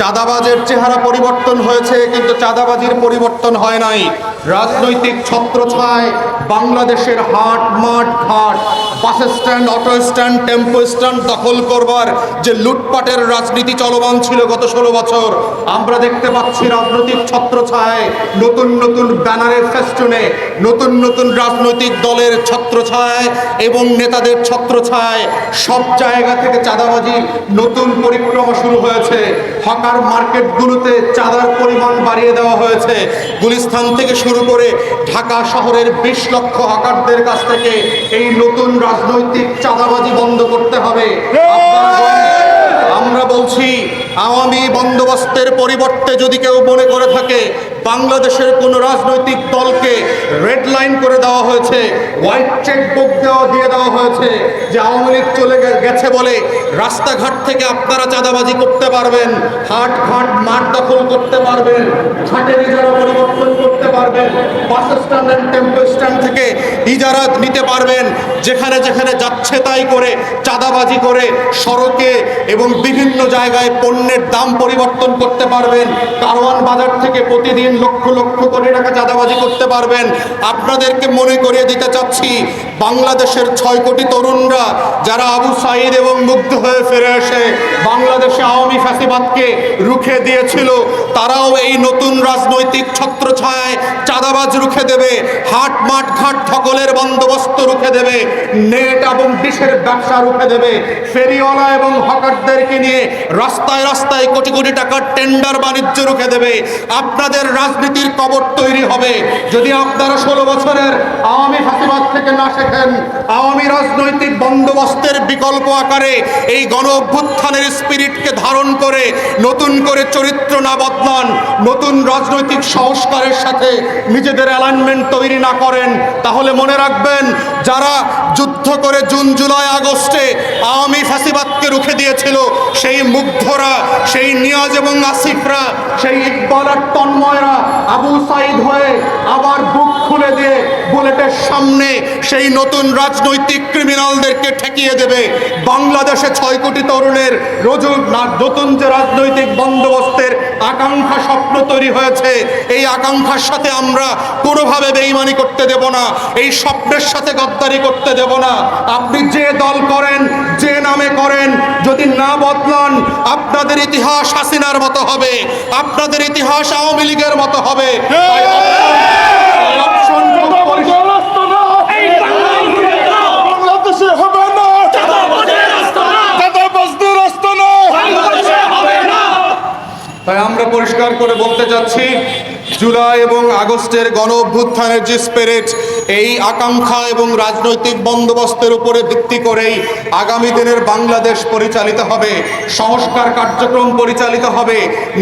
চাঁদাবাজের চেহারা পরিবর্তন হয়েছে কিন্তু চাঁদাবাজির পরিবর্তন হয় নাই। রাজনৈতিক ছত্রছায় বাংলাদেশের হাট, মাঠ, ঘাট, bus stand, auto stand, tempo stand দখল করবার যে লুটপাটের রাজনীতি চলমান ছিল গত ষোলো বছর, আমরা দেখতে পাচ্ছি রাজনৈতিক ছত্রছায় নতুন নতুন ব্যানারের ফেস্টুনে, নতুন নতুন রাজনৈতিক দলের ছত্রছায় এবং নেতাদের ছত্রছায় সব জায়গা থেকে চাঁদাবাজি, নতুন পরিক্রমা শুরু হয়েছে। হকার মার্কেটগুলোতে চাঁদার পরিমাণ বাড়িয়ে দেওয়া হয়েছে। গুলিস্তান থেকে শুরু করে ঢাকা শহরের বিশ লক্ষ হকারদের কাছ থেকে এই নতুন রাজনৈতিক চাঁদাবাজি বন্ধ করতে হবে। আমরা বলছি, আওয়ামী বন্দোবস্তের পরিবর্তে যদি কেউ মনে করে থাকে বাংলাদেশের কোন রাজনৈতিক দলকে রেড লাইন করে দেওয়া হয়েছে হোয়াইট চেক বুক দেওয়া দিয়ে দেওয়া হয়েছে, যে আওয়ামী লীগ চলে গেছে বলে রাস্তাঘাট থেকে আপনারা চাঁদাবাজি করতে পারবেন হাট ঘাট মাঠ দখল করতে পারবেন ঘাটের ইজারা পরিবর্তন করতে পারবেন, bus stand and tempo stand থেকে ইজারা নিতে পারবেন, যেখানে যেখানে যাচ্ছে তাই করে চাঁদাবাজি করে সড়কে এবং বিভিন্ন জায়গায় পণ্যের দাম পরিবর্তন করতে পারবেন, কারওয়ান বাজার থেকে প্রতিদিন লক্ষ লক্ষ কোটি টাকা চাঁদাবাজি করতে পারবেন। আপনাদেরকে মনে করিয়ে দিতে চাচ্ছি বাংলাদেশের ছয় কোটি তরুণরা যারা আবু সাইদ এবং মুগ্ধ হয়ে ফিরে এসে বাংলাদেশে আওয়ামী ফ্যাসিবাদকে রুখে দিয়েছিল, তারাও এই নতুন রাজনৈতিক ছত্রছায়ায় চাঁদাবাজ রুখে দেবে, হাট মাঠ ঘাট ঠকলের বন্দোবস্ত রুখে দেবে, নেট এবং ডিশের ব্যবসা রুখে দেবে, ফেরিওয়ালা এবং হকারদেরকে নিয়ে রাস্তায় রাস্তায় কোটি কোটি টাকার টেন্ডার বাণিজ্য রুখে দেবে, আপনাদের রাজনীতির কবর তৈরি হবে। যদি আপনারা ষোলো বছরের আওয়ামী ফাঁসিবাদ থেকে না শেখেন আওয়ামী রাজনৈতিক বন্দোবস্তের বিকল্প আকারে এই গণ অভ্যুত্থানের স্পিরিটকে ধারণ করে নতুন করে চরিত্র না বদলান। নতুন রাজনৈতিক সংস্কারের সাথে নিজেদের অ্যালাইনমেন্ট তৈরি না করেন, তাহলে মনে রাখবেন যারা যুদ্ধ করে জুন, জুলাই, আগস্টে আওয়ামী ফ্যাসিবাদকে রুখে দিয়েছিল, সেই মুগ্ধরা, সেই নিয়াজ এবং আসিফরা, সেই ইকবাল আর তন্ময়রা আবু সাইদ হয়ে আবার বুক খুলে দিয়ে বুলেটের সামনে সেই নতুন রাজনৈতিক ক্রিমিনালদেরকে ঠেকিয়ে দেবে। বাংলাদেশে ছয় কোটি তরুণের রোজু নতুন যে রাজনৈতিক বন্দোবস্তের আকাঙ্ক্ষা স্বপ্ন তৈরি হয়েছে। এই আকাঙ্ক্ষার সাথে আমরা কোনোভাবে বেইমানি করতে দেব না। এই স্বপ্নের সাথে গদ্দারি করতে দেব না। আপনি যে দল করেন, যে নামে করেন, যদি না বদলান, আপনাদের ইতিহাস হাসিনার মতো হবে। আপনাদের ইতিহাস আওয়ামী লীগের মতো হবে তাই option- option খুব পরিষ্কার। বাংলাদেশে হবে না চাঁদাবাজদের রাস্তা না তাই আমরা পরিষ্কার করে বলতে চাচ্ছি জুলাই এবং আগস্টের গণ অভ্যুত্থানের যে স্পিরিট এই আকাঙ্ক্ষা এবং রাজনৈতিক বন্দোবস্তের উপরে ভিত্তি করেই আগামী দিনের বাংলাদেশ পরিচালিত হবে, সংস্কার কার্যক্রম পরিচালিত হবে,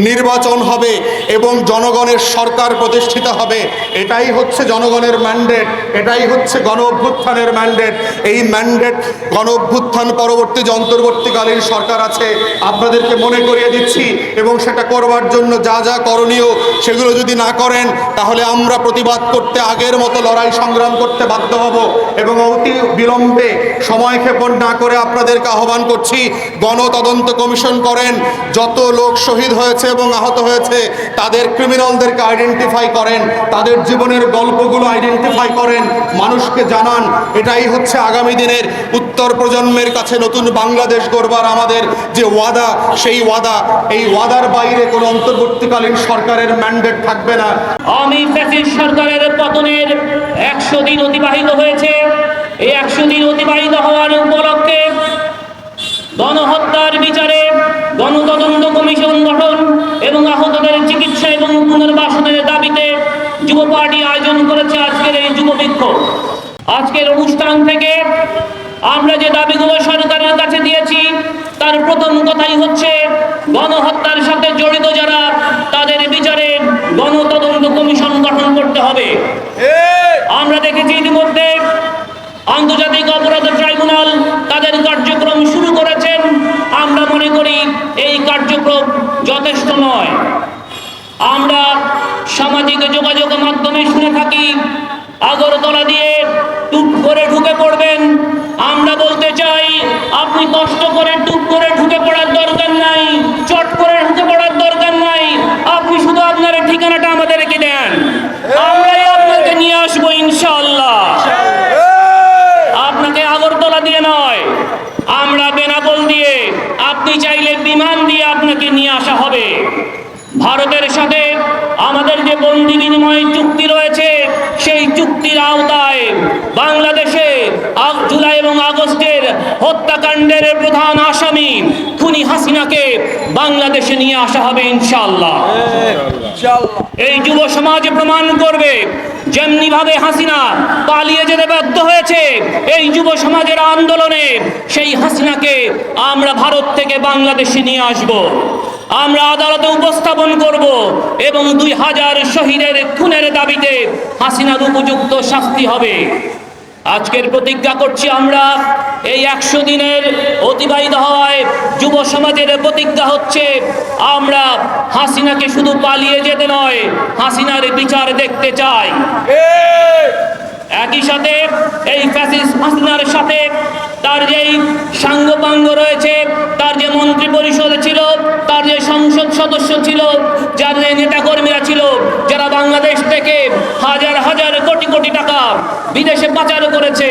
নির্বাচন হবে এবং জনগণের সরকার প্রতিষ্ঠিত হবে। এটাই হচ্ছে জনগণের ম্যান্ডেট, এটাই হচ্ছে গণ অভ্যুত্থানের ম্যান্ডেট। এই ম্যান্ডেট গণ অভ্যুত্থান পরবর্তী অন্তর্বর্তীকালীন সরকার আছে, আপনাদেরকে মনে করিয়ে দিচ্ছি এবং সেটা করবার জন্য যা যা করণীয় সেগুলো যদি না করেন, তাহলে আমরা প্রতিবাদ করতে আগের মতো লড়াই সংগ্রাম করতে বাধ্য হব এবং অতি বিলম্বে সময় ক্ষেপণ না করে আপনাদেরকে আহ্বান করছি গণ তদন্ত কমিশন করেন, যত লোক শহীদ হয়েছে এবং আহত হয়েছে, তাদের ক্রিমিনালদেরকে আইডেন্টিফাই করেন, তাদের জীবনের গল্পগুলো আইডেন্টিফাই করেন, মানুষকে জানান। এটাই হচ্ছে আগামী দিনের উত্তর প্রজন্মের কাছে নতুন বাংলাদেশ গড়বার আমাদের যে ওয়াদা, সেই ওয়াদা। এই ওয়াদার বাইরে কোনো অন্তর্বর্তীকালীন সরকারের ম্যান্ডেট থাকবে না। আমি সরকারের পতনের একশো দিন অতিবাহিত হয়েছে। এই একশো দিন অতিবাহিত হওয়ার উপলক্ষে গণহত্যার বিচারে গণতদন্ত কমিশন গঠন এবং আহতদের চিকিৎসা এবং পুনর্বাসনের দাবিতে যুব পার্টি আয়োজন করেছে আজকের এই যুব বিক্ষোভ। আজকের অনুষ্ঠান থেকে আমরা যে দাবিগুলো সরকারের কাছে দিয়েছি, তার প্রথম কথাই হচ্ছে গণহত্যার সাথে জড়িত যারা, তাদের বিচারে গণতদন্ত কমিশন গঠন করতে হবে। আমরা দেখেছি ইতিমধ্যে আন্তর্জাতিক অপরাধ ট্রাইব্যুনাল তাদের কার্যক্রম শুরু আমরা মনে করি এই কার্যক্রম যথেষ্ট নয়। আমরা সামাজিক যোগাযোগ মাধ্যমে শুনে থাকি, আগরতলা দিয়ে টুপ করে ঢুকে পড়বেন। আমরা বলতে চাই, আপনি কষ্ট করে টুপ করে ঢুকে পড়ার দরকার নাই চট করে ঢুকে পড়ার দরকার ভারতের সাথে আমাদের যে বন্দি বিনিময় চুক্তি রয়েছে সেই চুক্তির আওতায় বাংলাদেশে আগ- জুলাই এবং আগস্টের হত্যাকাণ্ডের প্রধান আসামি খুনি হাসিনাকে বাংলাদেশে নিয়ে আসা হবে ইনশাল্লাহ এই যুব সমাজ প্রমাণ করবে যেমনি ভাবে হাসিনা পালিয়ে যেতে বাধ্য হয়েছে, এই যুব সমাজের আন্দোলনে সেই হাসিনাকে আমরা ভারত থেকে বাংলাদেশে নিয়ে আসব। আমরা আদালতে উপস্থাপন করব এবং দুই হাজার শহীদের খুনের দাবিতে হাসিনার উপযুক্ত শাস্তি হবে। আজকের প্রতিজ্ঞা করছি আমরা, এই একশো দিনের অতিবাহিত হওয়ায় যুব সমাজের প্রতিজ্ঞা হচ্ছে, আমরা হাসিনাকে শুধু পালিয়ে যেতে নয়, হাসিনার বিচার দেখতে চাই। একই সাথে এই ফ্যাসিস হাসিনার সাথে তার যেই সাঙ্গপাঙ্গ রয়েছে, তার যে মন্ত্রী পরিষদ ছিল, তার যে সংসদ সদস্য ছিল, যার যে নেতাকর্মীরা ছিল, যারা বাংলাদেশ থেকে হাজার হাজার কোটি কোটি টাকা বিদেশে পাচার করেছে।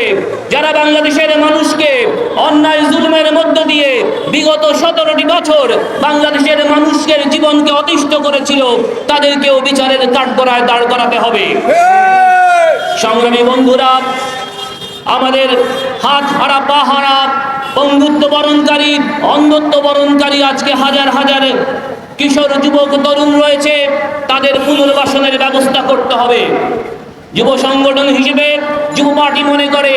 যারা বাংলাদেশের মানুষকে অন্যায় জুলুমের মধ্য দিয়ে বিগত সতেরোটি বছর বাংলাদেশের মানুষের জীবনকে অতিষ্ঠ করেছিল, তাদেরকেও বিচারের কাঠগড়ায় দাঁড় করাতে হবে। সংগ্রামী বন্ধুরা, আমাদের হাত হারা পা হারা বন্ধুত্ব বরণকারী, অন্ধত্ব বরণকারী আজকে হাজার হাজার কিশোর, যুবক, তরুণ রয়েছে, তাদের পুনর্বাসনের ব্যবস্থা করতে হবে। যুব সংগঠন হিসেবে যুব পার্টি মনে করে,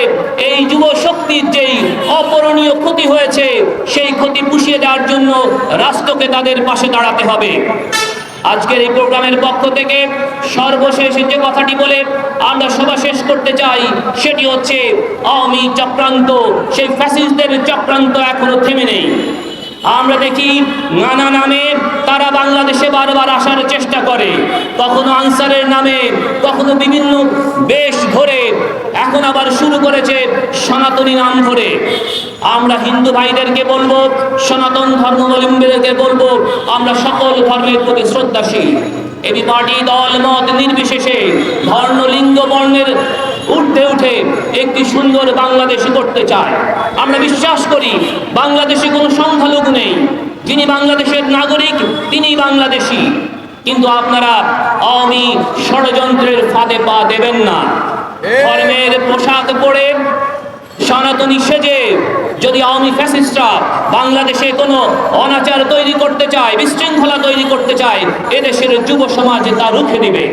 এই যুব শক্তির যেই অপরণীয় ক্ষতি হয়েছে, সেই ক্ষতি পুষিয়ে দেওয়ার জন্য রাষ্ট্রকে তাদের পাশে দাঁড়াতে হবে। আজকের এই প্রোগ্রামের পক্ষ থেকে সর্বশেষ যে কথাটি বলে আমরা সভা শেষ করতে চাই, সেটি হচ্ছে আওয়ামী চক্রান্ত। সেই ফ্যাসিস্টদের চক্রান্ত এখনও থেমে নেই। আমরা দেখি নানা নামে তারা বাংলাদেশে বারবার আসার চেষ্টা করে। কখনো আনসারের নামে, কখনো বিভিন্ন বেশ ধরে। এখন আবার শুরু করেছে সনাতনী নাম ধরে। আমরা হিন্দু ভাইদেরকে বলব, সনাতন ধর্মাবলম্বীদেরকে বলব, আমরা সকল ধর্মের প্রতি শ্রদ্ধাশীল। এবি পার্টি দল মত নির্বিশেষে ধর্ম লিঙ্গ বর্ণের উঠতে উঠে একটি সুন্দর বাংলাদেশ করতে চায়। আমরা বিশ্বাস করি বাংলাদেশে কোনো সংখ্যালঘু নেই। যিনি বাংলাদেশের নাগরিক তিনি বাংলাদেশী। কিন্তু আপনারা আওয়ামী ষড়যন্ত্রের ফাঁদে পা দেবেন না। ধর্মের পোশাক পরে সনাতনী সেজে যদি আওয়ামী ফ্যাসিস্টরা বাংলাদেশে কোনো অনাচার তৈরি করতে চায় বিশৃঙ্খলা তৈরি করতে চায় এদেশের যুব সমাজ তা রুখে দিবে।